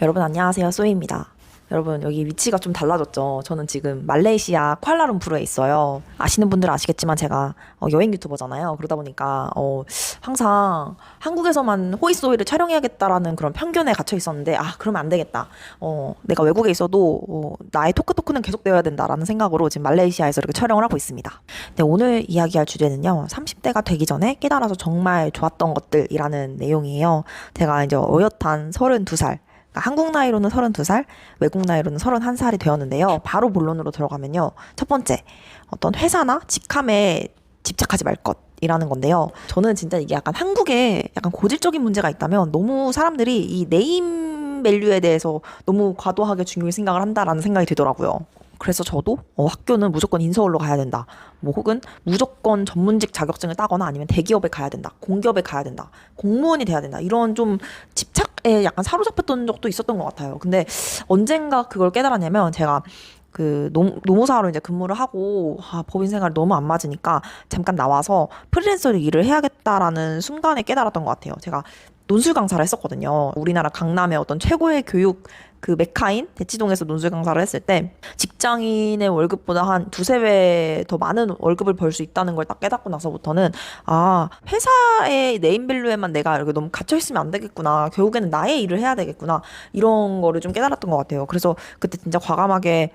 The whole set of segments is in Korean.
여러분 안녕하세요. 쏘이입니다. 여러분 여기 위치가 좀 달라졌죠. 저는 지금 말레이시아 쿠알라룸푸르에 있어요. 아시는 분들은 아시겠지만 제가 어, 여행 유튜버잖아요. 그러다 보니까 어, 항상 한국에서만 호이소이를 촬영해야겠다라는 그런 편견에 갇혀 있었는데 아 그러면 안 되겠다. 어, 내가 외국에 있어도 어, 나의 토크 토크는 계속되어야 된다라는 생각으로 지금 말레이시아에서 이렇게 촬영을 하고 있습니다. 네, 오늘 이야기할 주제는요. 30대가 되기 전에 깨달아서 정말 좋았던 것들이라는 내용이에요. 제가 이제 어엿한 32살 그러니까 한국 나이로는 32살, 외국 나이로는 31살이 되었는데요. 바로 본론으로 들어가면요. 첫 번째, 어떤 회사나 직함에 집착하지 말 것. 이라는 건데요. 저는 진짜 이게 약간 한국에 약간 고질적인 문제가 있다면 너무 사람들이 이 네임 밸류에 대해서 너무 과도하게 중요히 생각을 한다라는 생각이 들더라고요. 그래서 저도 어, 학교는 무조건 인서울로 가야 된다. 뭐 혹은 무조건 전문직 자격증을 따거나 아니면 대기업에 가야 된다. 공기업에 가야 된다. 공무원이 돼야 된다. 이런 좀 집착에 약간 사로잡혔던 적도 있었던 것 같아요. 근데 언젠가 그걸 깨달았냐면 제가 그 노, 노무사로 이제 근무를 하고 아, 법인 생활 너무 안 맞으니까 잠깐 나와서 프리랜서로 일을 해야겠다라는 순간에 깨달았던 것 같아요. 제가 논술 강사를 했었거든요. 우리나라 강남의 어떤 최고의 교육 그 메카인 대치동에서 논술 강사를 했을 때 직장인의 월급보다 한 두세 배 더 많은 월급을 벌 수 있다는 걸 딱 깨닫고 나서부터는 아 회사의 네임밸류에만 내가 이렇게 너무 갇혀 있으면 안 되겠구나. 결국에는 나의 일을 해야 되겠구나. 이런 거를 좀 깨달았던 것 같아요. 그래서 그때 진짜 과감하게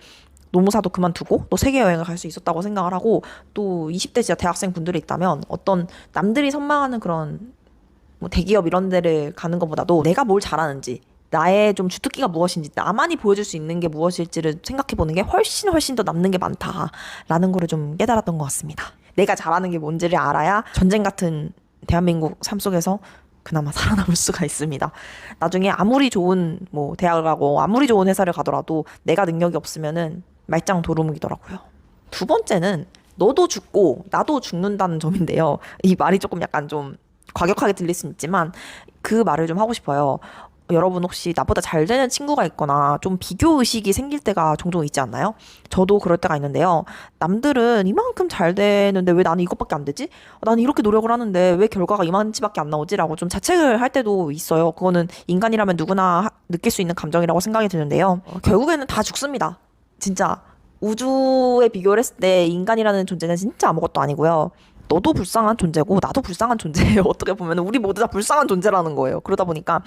노무사도 그만두고 또 세계 여행을 갈 수 있었다고 생각을 하고 또 20대 진짜 대학생 분들이 있다면 어떤 남들이 선망하는 그런 뭐 대기업 이런 데를 가는 것보다도 내가 뭘 잘하는지 나의 좀 주특기가 무엇인지 나만이 보여줄 수 있는 게 무엇일지를 생각해 보는 게 훨씬 훨씬 더 남는 게 많다라는 거를 좀 깨달았던 것 같습니다. 내가 잘하는 게 뭔지를 알아야 전쟁 같은 대한민국 삶 속에서 그나마 살아남을 수가 있습니다. 나중에 아무리 좋은 뭐 대학을 가고 아무리 좋은 회사를 가더라도 내가 능력이 없으면은 말짱 도루묵이더라고요. 두 번째는 너도 죽고 나도 죽는다는 점인데요. 이 말이 조금 약간 좀 과격하게 들릴 수 있지만 그 말을 좀 하고 싶어요. 여러분 혹시 나보다 잘 되는 친구가 있거나 좀 비교 의식이 생길 때가 종종 있지 않나요? 저도 그럴 때가 있는데요. 남들은 이만큼 잘 되는데 왜 나는 이것밖에 안 되지? 나는 이렇게 노력을 하는데 왜 결과가 이만치밖에 안 나오지라고 좀 자책을 할 때도 있어요. 그거는 인간이라면 누구나 하- 느낄 수 있는 감정이라고 생각이 드는데요. 어, 결국에는 다 죽습니다. 진짜 우주에 비교를 했을 때 인간이라는 존재는 진짜 아무것도 아니고요. 너도 불쌍한 존재고 나도 불쌍한 존재예요. 어떻게 보면 우리 모두 다 불쌍한 존재라는 거예요. 그러다 보니까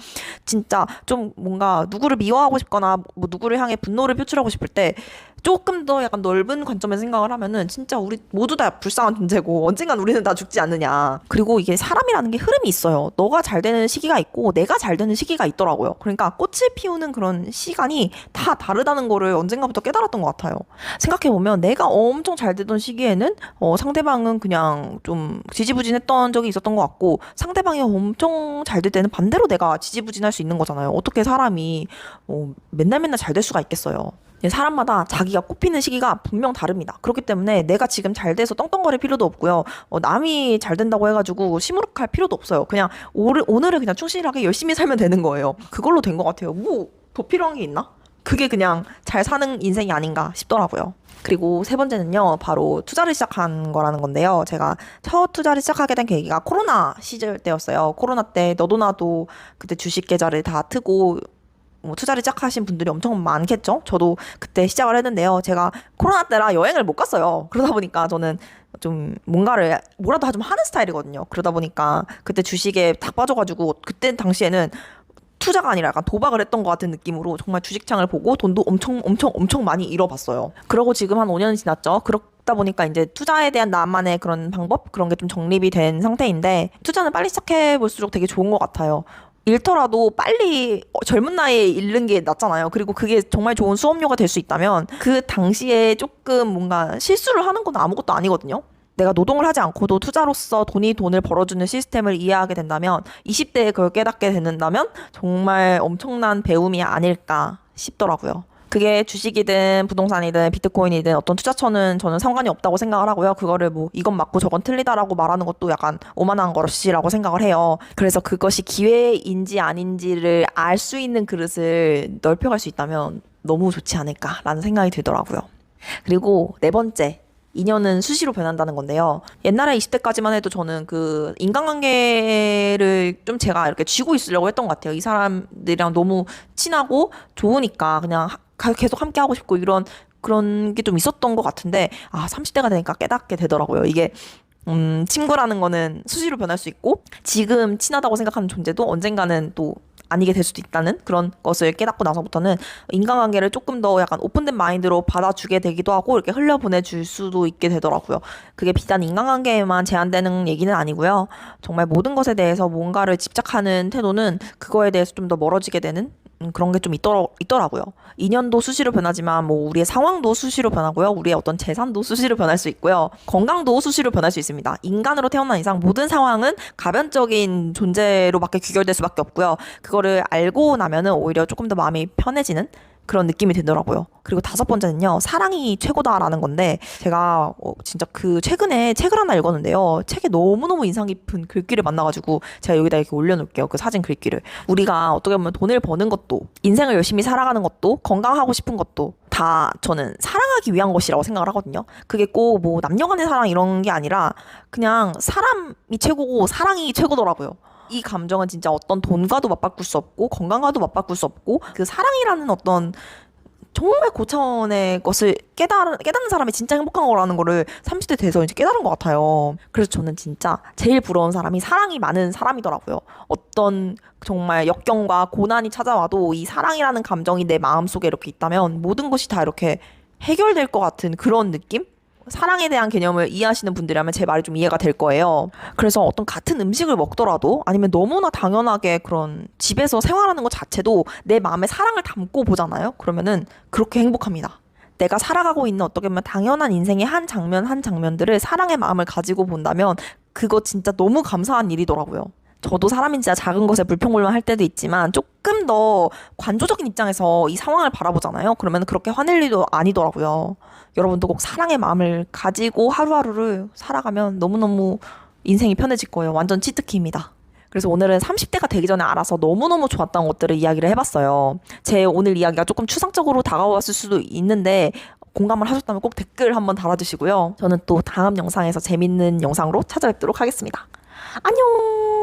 진짜 좀 뭔가 누구를 미워하고 싶거나 뭐 누구를 향해 분노를 표출하고 싶을 때 조금 더 약간 넓은 관점에서 생각을 하면은 진짜 우리 모두 다 불쌍한 존재고 언젠간 우리는 다 죽지 않느냐. 그리고 이게 사람이라는 게 흐름이 있어요. 너가 잘 되는 시기가 있고 내가 잘 되는 시기가 있더라고요. 그러니까 꽃을 피우는 그런 시간이 다 다르다는 거를 언젠가부터 깨달았던 것 같아요. 생각해 보면 내가 엄청 잘 되던 시기에는 어, 상대방은 그냥 좀 지지부진했던 적이 있었던 것 같고 상대방이 엄청 잘 될 때는 반대로 내가 지지부진할 수 있는 거잖아요. 어떻게 사람이 어, 맨날 맨날 잘 될 수가 있겠어요. 예, 사람마다 자기가 꼽히는 시기가 분명 다릅니다. 그렇기 때문에 내가 지금 잘 돼서 떵떵거릴 필요도 없고요. 어, 남이 잘 된다고 해가지고 시무룩할 필요도 없어요. 그냥 오늘, 오늘을 그냥 충실하게 열심히 살면 되는 거예요. 그걸로 된 것 같아요. 뭐 더 필요한 게 있나? 그게 그냥 잘 사는 인생이 아닌가 싶더라고요. 그리고 세 번째는요, 바로 투자를 시작한 거라는 건데요. 제가 첫 투자를 시작하게 된 계기가 코로나 시절 때였어요. 코로나 때 너도 나도 그때 주식 계좌를 다 트고 뭐 투자를 시작하신 분들이 엄청 많겠죠. 저도 그때 시작을 했는데요. 제가 코로나 때라 여행을 못 갔어요. 그러다 보니까 저는 좀 뭔가를 뭐라도 좀 하는 스타일이거든요. 그러다 보니까 그때 주식에 딱 빠져가지고 그때 당시에는 투자가 아니라 약간 도박을 했던 것 같은 느낌으로 정말 주식창을 보고 돈도 엄청 엄청 엄청 많이 잃어봤어요. 그러고 지금 한 5년이 지났죠. 그렇다 보니까 이제 투자에 대한 나만의 그런 방법 그런 게 좀 정립이 된 상태인데 투자는 빨리 시작해 볼수록 되게 좋은 것 같아요. 잃더라도 빨리 어, 젊은 나이에 잃는 게 낫잖아요. 그리고 그게 정말 좋은 수업료가 될 수 있다면 그 당시에 조금 뭔가 실수를 하는 건 아무것도 아니거든요. 내가 노동을 하지 않고도 투자로서 돈이 돈을 벌어주는 시스템을 이해하게 된다면 20대에 그걸 깨닫게 된다면 정말 엄청난 배움이 아닐까 싶더라고요. 그게 주식이든 부동산이든 비트코인이든 어떤 투자처는 저는 상관이 없다고 생각을 하고요. 그거를 뭐 이건 맞고 저건 틀리다라고 말하는 것도 약간 오만한 것이라고 생각을 해요. 그래서 그것이 기회인지 아닌지를 알 수 있는 그릇을 넓혀갈 수 있다면 너무 좋지 않을까라는 생각이 들더라고요. 그리고 네 번째 인연은 수시로 변한다는 건데요. 옛날에 20대까지만 해도 저는 그 인간관계를 좀 제가 이렇게 쥐고 있으려고 했던 것 같아요. 이 사람들이랑 너무 친하고 좋으니까 그냥 하- 계속 함께 하고 싶고 이런 그런 게 좀 있었던 것 같은데 아 30대가 되니까 깨닫게 되더라고요. 이게 음, 친구라는 거는 수시로 변할 수 있고 지금 친하다고 생각하는 존재도 언젠가는 또 아니게 될 수도 있다는 그런 것을 깨닫고 나서부터는 인간관계를 조금 더 약간 오픈된 마인드로 받아주게 되기도 하고 이렇게 흘려보내줄 수도 있게 되더라고요. 그게 비단 인간관계에만 제한되는 얘기는 아니고요. 정말 모든 것에 대해서 뭔가를 집착하는 태도는 그거에 대해서 좀 더 멀어지게 되는 음, 그런 게 좀 있더라, 있더라고요. 인연도 수시로 변하지만 뭐 우리의 상황도 수시로 변하고요. 우리의 어떤 재산도 수시로 변할 수 있고요. 건강도 수시로 변할 수 있습니다. 인간으로 태어난 이상 모든 상황은 가변적인 존재로밖에 귀결될 수밖에 없고요. 그거를 알고 나면은 오히려 조금 더 마음이 편해지는 그런 느낌이 들더라고요. 그리고 다섯 번째는요, 사랑이 최고다라는 건데, 제가 어, 진짜 그 최근에 책을 하나 읽었는데요. 책에 너무너무 인상 깊은 글귀를 만나가지고, 제가 여기다 이렇게 올려놓을게요. 그 사진 글귀를. 우리가 어떻게 보면 돈을 버는 것도, 인생을 열심히 살아가는 것도, 건강하고 싶은 것도, 다 저는 사랑하기 위한 것이라고 생각을 하거든요. 그게 꼭 뭐 남녀 간의 사랑 이런 게 아니라, 그냥 사람이 최고고, 사랑이 최고더라고요. 이 감정은 진짜 어떤 돈과도 맞바꿀 수 없고 건강과도 맞바꿀 수 없고 그 사랑이라는 어떤 정말 고차원의 것을 깨달, 깨닫는 사람이 진짜 행복한 거라는 거를 30대 돼서 이제 깨달은 것 같아요. 그래서 저는 진짜 제일 부러운 사람이 사랑이 많은 사람이더라고요. 어떤 정말 역경과 고난이 찾아와도 이 사랑이라는 감정이 내 마음속에 이렇게 있다면 모든 것이 다 이렇게 해결될 것 같은 그런 느낌? 사랑에 대한 개념을 이해하시는 분들이라면 제 말이 좀 이해가 될 거예요. 그래서 어떤 같은 음식을 먹더라도 아니면 너무나 당연하게 그런 집에서 생활하는 것 자체도 내 마음에 사랑을 담고 보잖아요. 그러면은 그렇게 행복합니다. 내가 살아가고 있는 어떻게 보면 당연한 인생의 한 장면 한 장면들을 사랑의 마음을 가지고 본다면 그거 진짜 너무 감사한 일이더라고요. 저도 사람인 진짜 작은 것에 불평불만 할 때도 있지만 조금 더 관조적인 입장에서 이 상황을 바라보잖아요. 그러면 그렇게 화낼 일도 아니더라고요. 여러분도 꼭 사랑의 마음을 가지고 하루하루를 살아가면 너무너무 인생이 편해질 거예요. 완전 치트키입니다. 그래서 오늘은 30대가 되기 전에 알아서 너무너무 좋았던 것들을 이야기를 해봤어요. 제 오늘 이야기가 조금 추상적으로 다가왔을 수도 있는데 공감을 하셨다면 꼭 댓글 한번 달아주시고요. 저는 또 다음 영상에서 재밌는 영상으로 찾아뵙도록 하겠습니다. 안녕!